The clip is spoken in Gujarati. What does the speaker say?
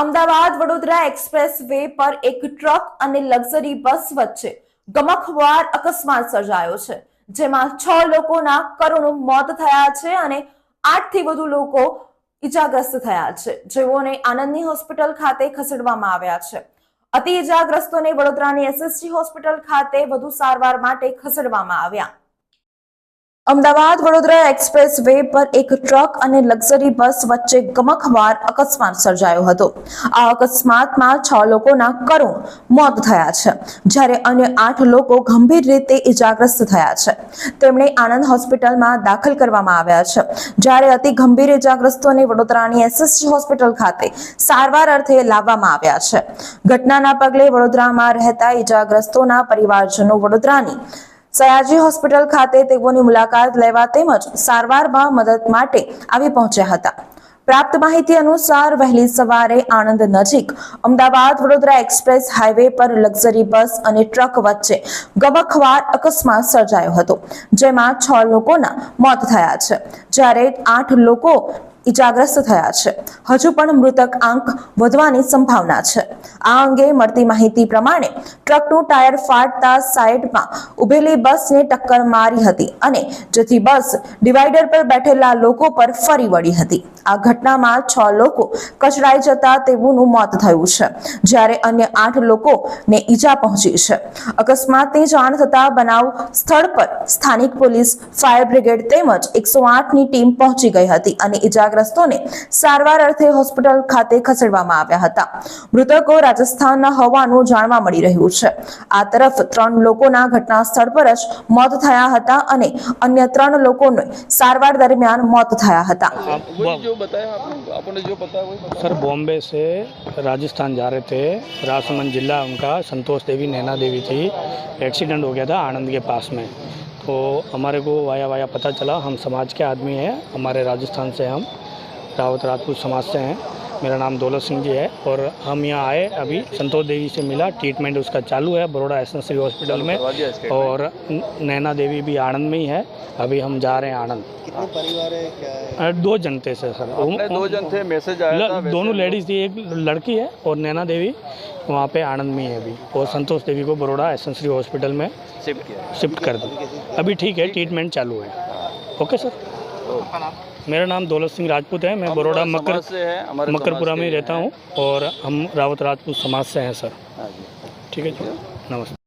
અમદાવાદ વડોદરા એક્સપ્રેસ વે પર એક ટ્રક અને લક્ઝરી બસ વચ્ચે ગમખવાર અકસ્માત સર્જાયો છે, જેમાં છ લોકોના કરુણ મોત થયા છે અને આઠથી વધુ લોકો ઈજાગ્રસ્ત થયા છે. જેઓને આનંદની હોસ્પિટલ ખાતે ખસેડવામાં આવ્યા છે. અતિ ઈજાગ્રસ્તોને વડોદરાની એસએસજી હોસ્પિટલ ખાતે વધુ સારવાર માટે ખસેડવામાં આવ્યા. અમદાવાદ વડોદરા એક્સપ્રેસ વે પર એક ટ્રક અને લક્ઝરી બસ વચ્ચે ગમખવાર અકસ્માત સર્જાયો હતો. આ અકસ્માતમાં છ લોકોના કરુણ મોત થયા છે, જ્યારે અન્ય આઠ લોકો ગંભીર રીતે ઇજાગ્રસ્ત થયા છે. તેમણે આનંદ હોસ્પિટલમાં દાખલ કરવામાં આવ્યા છે, જ્યારે અતિ ગંભીર ઇજાગ્રસ્તોને વડોદરાની એસએસજી હોસ્પિટલ ખાતે સારવાર અર્થે લાવવામાં આવ્યા છે. ઘટનાના પગલે વડોદરામાં રહેતા ઇજાગ્રસ્તોના પરિવારજનો વડોદરાની સયાજી હોસ્પિટલ ખાતે તેઓની મુલાકાત લેવા તેમજ સારવારમાં મદદ માટે આવી પહોંચ્યા હતા. પ્રાપ્ત માહિતી અનુસાર વહેલી સવારે આણંદ નજીક અમદાવાદ વડોદરા એક્સપ્રેસ હાઈવે પર લક્ઝરી બસ અને ટ્રક વચ્ચે ગબખવાર અકસ્માત સર્જાયો હતો, જેમાં છ લોકોના મોત થયા છે. જ્યારે આઠ લોકો ઇજાગ્રસ્ત થયા છે. હજુ પણ મૃતક આંક વધવાની સંભાવના છે. આ અંગે મળતી માહિતી પ્રમાણે ટ્રકનું ટાયર ફાટતા સાઇડમાં ઉભેલી બસને ટક્કર મારી હતી અને જેથી બસ ડિવાઈડર પર બેઠેલા લોકો પર ફરી વળી હતી. આ ઘટનામાં છ લોકો કચડાઈ જતા તેઓનું મોત થયું છે, જ્યારે અન્ય આઠ લોકોને ઈજા પહોંચી છે. અકસ્માતની જાણ થતા બનાવ સ્થળ પર સ્થાનિક પોલીસ ફાયર બ્રિગેડ તેમજ એકસો આઠની ટીમ પહોંચી ગઈ હતી અને ઈજાગ્રસ્તોને સારવાર અર્થે હોસ્પિટલ ખાતે ખસેડવામાં આવ્યા હતા મૃતકો રાજસ્થાનના હોવાનું જાણવા મળી રહ્યું છે આ તરફ ત્રણ લોકોના ઘટના સ્થળ પર જ મોત થયા હતા અને અન્ય ત્રણ લોકોને સારવાર દરમિયાન મોત થયા હતા आप वही जो बताया आपने आपने जो बताया वही बताया सर बॉम्बे से राजस्थान जा रहे थे राजसमंद जिला उनका संतोष देवी नैना देवी थी एक्सीडेंट हो गया था आनंद के पास में तो हमारे को वाया वाया पता चला हम समाज के आदमी हैं हमारे राजस्थान से हम रावत राजपूत समाज से हैं। मेरा नाम दौलत सिंह जी है और हम यहाँ आए अभी संतोष देवी से मिला। ट्रीटमेंट उसका चालू है बड़ोड़ा एसएससी हॉस्पिटल में और नैना देवी भी आनंद में ही है। अभी हम जा रहे हैं आनंद। कितने परिवार है? क्या है? दो जन थे सर। अपने दो जन थे मैसेज आया था दोनों लेडीज़ थी एक लड़की है और नैना देवी वहाँ पे आनंद में ही है अभी। और संतोष देवी को बड़ोड़ा एसेंसरी हॉस्पिटल में शिफ्ट शिफ्ट कर दी अभी ठीक है ट्रीटमेंट चालू है। ओके सर मेरा नाम दौलत सिंह राजपूत है मैं हम बड़ोड़ा समाज मकर से है हमारे मकरपुरा समाज में के रहता हैं। हूँ और हम रावत राजपूत समाज से हैं सर हाँ जी ठीक है जी नमस्ते